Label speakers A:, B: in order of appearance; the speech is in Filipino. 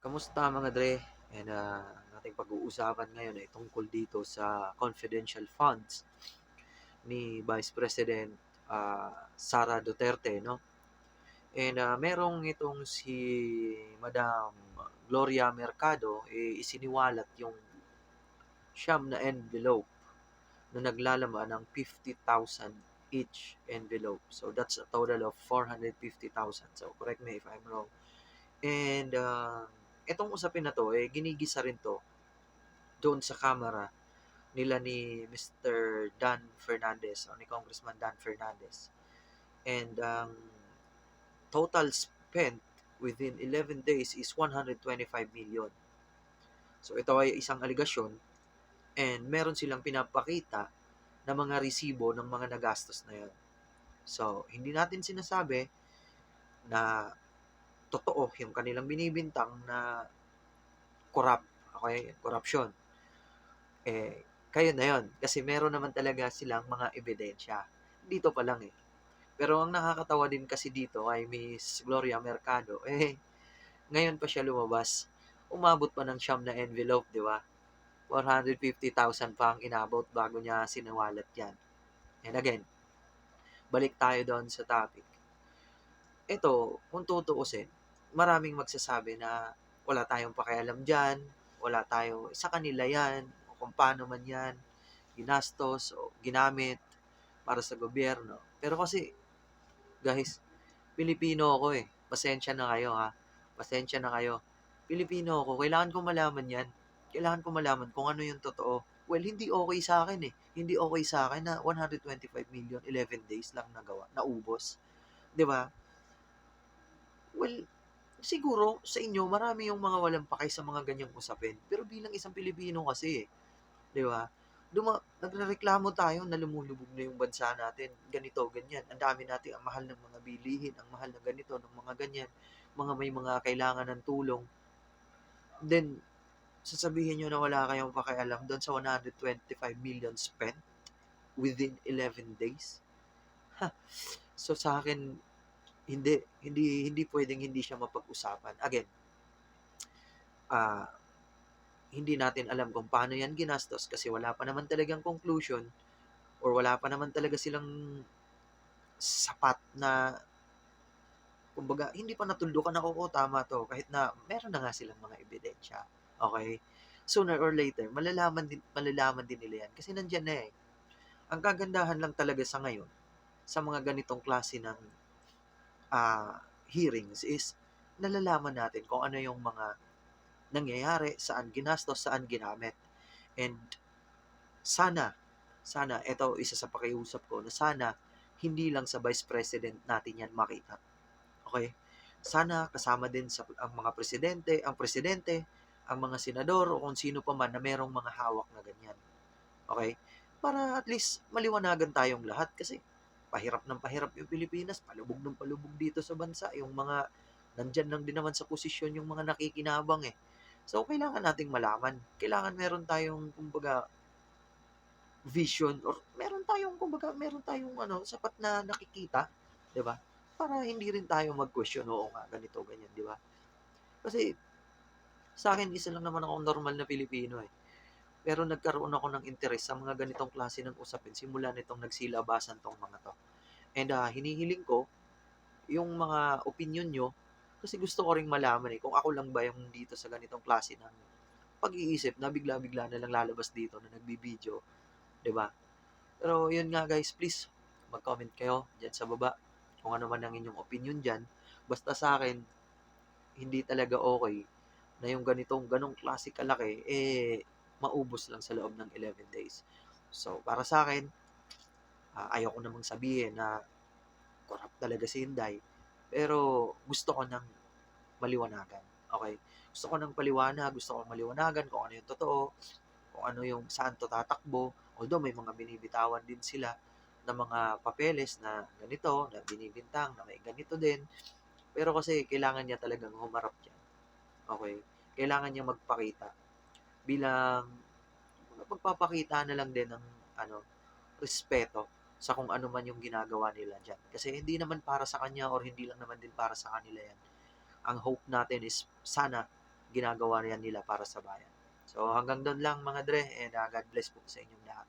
A: Kamusta mga dre? And ah, ang ating pag-uusapan ngayon ay tungkol dito sa confidential funds ni Vice President ah, Sara Duterte, no? And ah, merong itong si Madam Gloria Mercado, eh, isiniwalat yung siyam na envelope na naglalaman ng 50,000 each envelope. So that's a total of 450,000. So correct me if I'm wrong. And ah, etong usapin na to, eh, ginigisa rin to doon sa camera nila ni Mr. Dan Fernandez o ni Congressman Dan Fernandez. And ang total spent within 11 days is 125 million. So ito ay isang aligasyon and meron silang pinapakita na mga resibo ng mga nagastos na yan. So, hindi natin sinasabi na totoo yung kanilang binibintang na corrupt, okay, corruption. Eh, kayo na yon kasi meron naman talaga silang mga ebidensya. Dito pa lang eh. Pero ang nakakatawa din kasi dito ay Miss Gloria Mercado, eh, ngayon pa siya lumabas. Umabot pa ng siyam na envelope, di ba? 450,000 pa ang inabot bago niya sinawalat yan. And again, balik tayo doon sa topic. Ito, kung tutuusin, maraming magsasabi na wala tayong pakialam dyan, wala tayo, sa kanila yan, o kung paano man yan, ginastos o ginamit para sa gobyerno. Pero kasi, guys, Pilipino ako eh. Pasensya na kayo ha. Pasensya na kayo. Pilipino ako. Kailangan ko malaman yan. Kailangan ko malaman kung ano yung totoo. Well, hindi okay sa akin eh. Hindi okay sa akin na 125 million, 11 days lang nagawa, naubos. ba? Well, siguro sa inyo marami yung mga walang pakay sa mga ganyang usapin. Pero bilang isang Pilipino kasi, eh, 'di ba? Duma nagrereklamo tayo na lumulubog na yung bansa natin. Ganito, ganyan. Ang dami natin, ang mahal ng mga bilihin, ang mahal ng ganito, ng mga ganyan. Mga may mga kailangan ng tulong. Then, sasabihin nyo na wala kayong pakialam doon sa 125 million spent within 11 days. So sa akin, hindi, hindi, hindi pwedeng hindi siya mapag-usapan. Again, ah, hindi natin alam kung paano yan ginastos kasi wala pa naman talagang conclusion or wala pa naman talaga silang sapat na kumbaga hindi pa natuldukan na oo tama to. Kahit na meron na nga silang mga ebidensya okay? Sooner or later malalaman din malalaman din nila yan kasi nandiyan na eh. Ang kagandahan lang talaga sa ngayon sa mga ganitong klase ng ah, hearings is nalalaman natin kung ano yung mga nangyayari, saan ginastos, saan ginamit. And sana, sana, ito isa sa pakiusap ko, na sana hindi lang sa Vice President natin yan makita. Okay? Sana kasama din sa ang mga presidente, ang presidente, ang mga senador o kung sino pa man na merong mga hawak na ganyan. Okay? Para at least maliwanagan tayong lahat kasi pahirap ng pahirap yung Pilipinas, palubog ng palubog dito sa bansa, yung mga nandyan lang din naman sa posisyon yung mga nakikinabang eh. So, kailangan nating malaman. Kailangan meron tayong, kumbaga, vision or meron tayong, kumbaga, meron tayong ano, sapat na nakikita, 'di ba? Para hindi rin tayo mag-question, oo nga, ganito, ganyan, 'di ba? Kasi sa akin isa lang naman ako normal na Pilipino eh. Pero nagkaroon ako ng interes sa mga ganitong klase ng usapin simula nitong nagsilabasan tong mga to. And ah, hinihiling ko yung mga opinion nyo kasi gusto ko ring malaman eh kung ako lang ba yung dito sa ganitong klase ng pag-iisip na bigla-bigla na lang lalabas dito na nagbibideo, 'di ba? Pero yun nga guys, please mag-comment kayo diyan sa baba kung ano man ang inyong opinion diyan. Basta sa akin hindi talaga okay na yung ganitong ganong klase kalaki eh maubos lang sa loob ng 11 days. So, para sa akin, ah, ayaw ko namang sabihin na corrupt talaga si Inday. Pero gusto ko ng maliwanagan. Okay? Gusto ko ng paliwanag, gusto ko maliwanagan kung ano yung totoo, kung ano yung saan to tatakbo. Although may mga binibitawan din sila na mga papeles na ganito, na binibintang, na may ganito din. Pero kasi kailangan niya talagang humarap dyan. Okay? Kailangan niya magpakita bilang magpapakita na lang din ng ano, respeto sa kung ano man yung ginagawa nila dyan. Kasi hindi naman para sa kanya or hindi lang naman din para sa kanila yan. Ang hope natin is sana ginagawa yan nila para sa bayan. So hanggang doon lang mga dre and uh, God bless po sa inyong lahat.